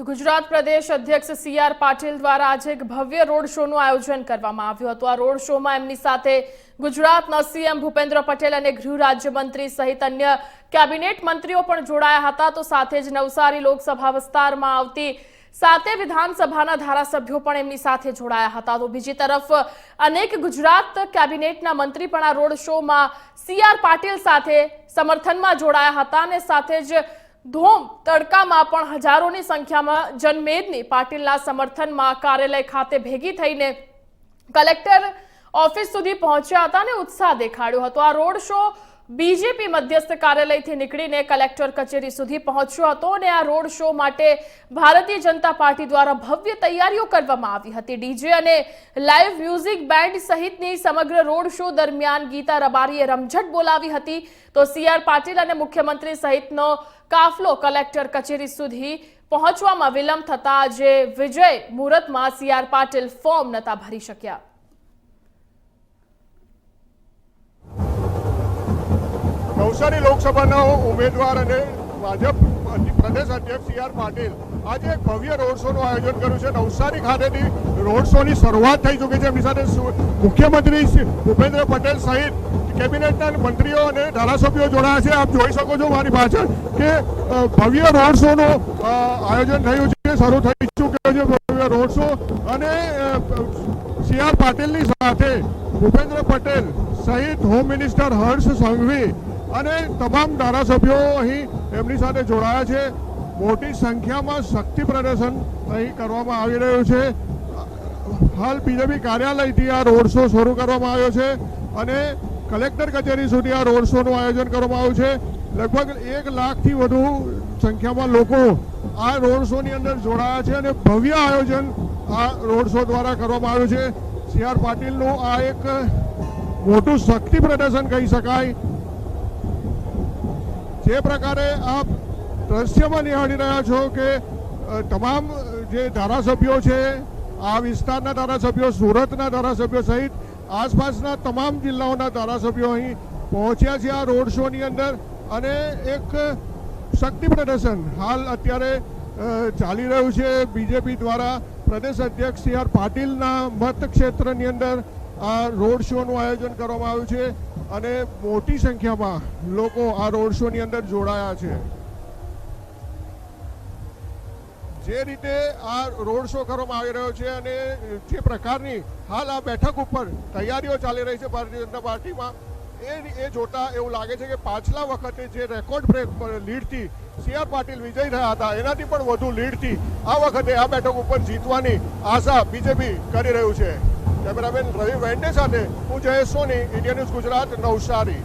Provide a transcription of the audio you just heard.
તો ગુજરાત પ્રદેશ અધ્યક્ષ C R Patil દ્વારા આજે એક ભવ્ય રોડ શોનું આયોજન કરવામાં આવ્યું હતું. આ રોડ શોમાં એમની સાથે ગુજરાતના સીએમ ભૂપેન્દ્ર પટેલ અને ગૃહ રાજ્યમંત્રી સહિત અન્ય કેબિનેટ મંત્રીઓ પણ જોડાયા હતા. તો સાથે જ નવસારી લોકસભા વિસ્તારમાં આવતી સાતે વિધાનસભાના ધારાસભ્યો પણ એમની સાથે જોડાયા હતા. તો બીજી તરફ અનેક ગુજરાત કેબિનેટના મંત્રી પણ આ રોડ શોમાં સી આર પાટીલ સાથે સમર્થનમાં જોડાયા હતા અને સાથે જ ધોમ તડકામાં પણ હજારોની સંખ્યામાં જનમેદની પાટીલના સમર્થનમાં કાર્યાલય ખાતે ભેગી થઈને કલેક્ટર ઓફિસ સુધી પહોંચ્યા હતા અને ઉત્સાહ દેખાડ્યો હતો. આ રોડ શો બીજેપી મધ્યસ્થ કાર્યાલયથી નીકળીને કલેક્ટર કચેરી સુધી પહોંચ્યો હતો અને આ રોડ શો માટે ભારતીય જનતા પાર્ટી દ્વારા ભવ્ય તૈયારીઓ કરવામાં આવી હતી. ડીજે અને લાઈવ મ્યુઝિક બેન્ડ સહિતની સમગ્ર રોડ શો દરમિયાન ગીતા રબારીએ રમઝટ બોલાવી હતી. તો સીઆર પાટીલ અને મુખ્યમંત્રી સહિતનો કાફલો કલેક્ટર કચેરી સુધી પહોંચવામાં વિલંબ થતા આજે વિજય મુહૂર્તમાં સીઆર પાટીલ ફોર્મ નતા ભરી શક્યા. નવસારી લોકસભાના ઉમેદવાર અને ભાજપ પ્રદેશ અધ્યક્ષ સી આર પાટીલ આજે એક ભવ્ય રોડ શોનું આયોજન કર્યું છે. નવસારી ખાતેથી રોડ શોની શરૂઆત થઈ ચૂકી છે. એમની સાથે મુખ્યમંત્રી ભૂપેન્દ્ર પટેલ સહિત કેબિનેટના મંત્રીઓ અને ધારાસભ્યો જોડાયા છે. આપ જોઈ શકો છો મારી પાછળ કે ભવ્ય રોડ શોનું આયોજન થયું છે. શરૂ થઈ ચૂક્યો છે ભવ્ય રોડ શો અને સી આર પાટીલની સાથે ભૂપેન્દ્ર પટેલ સહિત હોમ મિનિસ્ટર હર્ષ સંઘવી અને તમામ ધારાસભ્યો અહીં એમની સાથે જોડાયા છે. મોટી સંખ્યામાં શક્તિ પ્રદર્શન અહીં કરવામાં આવી રહ્યું છે. હાલ બીજેપી કાર્યાલયથી આ રોડ શો શરૂ કરવામાં આવ્યો છે અને કલેક્ટર કચેરી સુધી આ રોડ શોનું આયોજન કરવામાં આવ્યું છે. લગભગ એક લાખથી વધુ સંખ્યામાં લોકો આ રોડ શોની અંદર જોડાયા છે અને ભવ્ય આયોજન આ રોડ શો દ્વારા કરવામાં આવ્યું છે. સી આર પાટીલનું આ એક મોટું શક્તિ પ્રદર્શન કહી શકાય. જે પ્રકારે આપ દ્રશ્યમાં નિહાળી રહ્યા છો કે તમામ જે ધારાસભ્યો છે, આ વિસ્તારના ધારાસભ્યો, સુરતના ધારાસભ્યો સહિત આસપાસના તમામ જિલ્લાઓના ધારાસભ્યો અહીં પહોંચ્યા છે આ રોડ શોની અંદર. અને એક શક્તિ પ્રદર્શન હાલ અત્યારે ચાલી રહ્યું છે બીજેપી દ્વારા. પ્રદેશ અધ્યક્ષ સી આર પાટીલના મતક્ષેત્રની અંદર આ રોડ શોનું આયોજન કરવામાં આવ્યું છે. અને મોટી સંખ્યામાં લોકો આ રોડ શોની અંદર જોડાયા છે. જે રીતે આ રોડ શો કરવામાં આવી રહ્યો છે અને જે પ્રકારની હાલ આ બેઠક ઉપર તૈયારીઓ ચાલી રહી છે ભારતીય જનતા પાર્ટીમાં, એ એ જોતા એવું લાગે છે કે પાછલા વખતે જે રેકોર્ડ બ્રેક લીડથી સી આર પાટીલ વિજય થયા હતા, એનાથી પણ વધુ લીડથી આ વખતે આ બેઠક ઉપર જીતવાની આશા બીજેપી કરી રહ્યું છે. કેમેરામેન રવિ વેન્ડે સાથે હું જયેશ સોની ઇન્ડિયા ન્યૂઝ ગુજરાત નવસારી.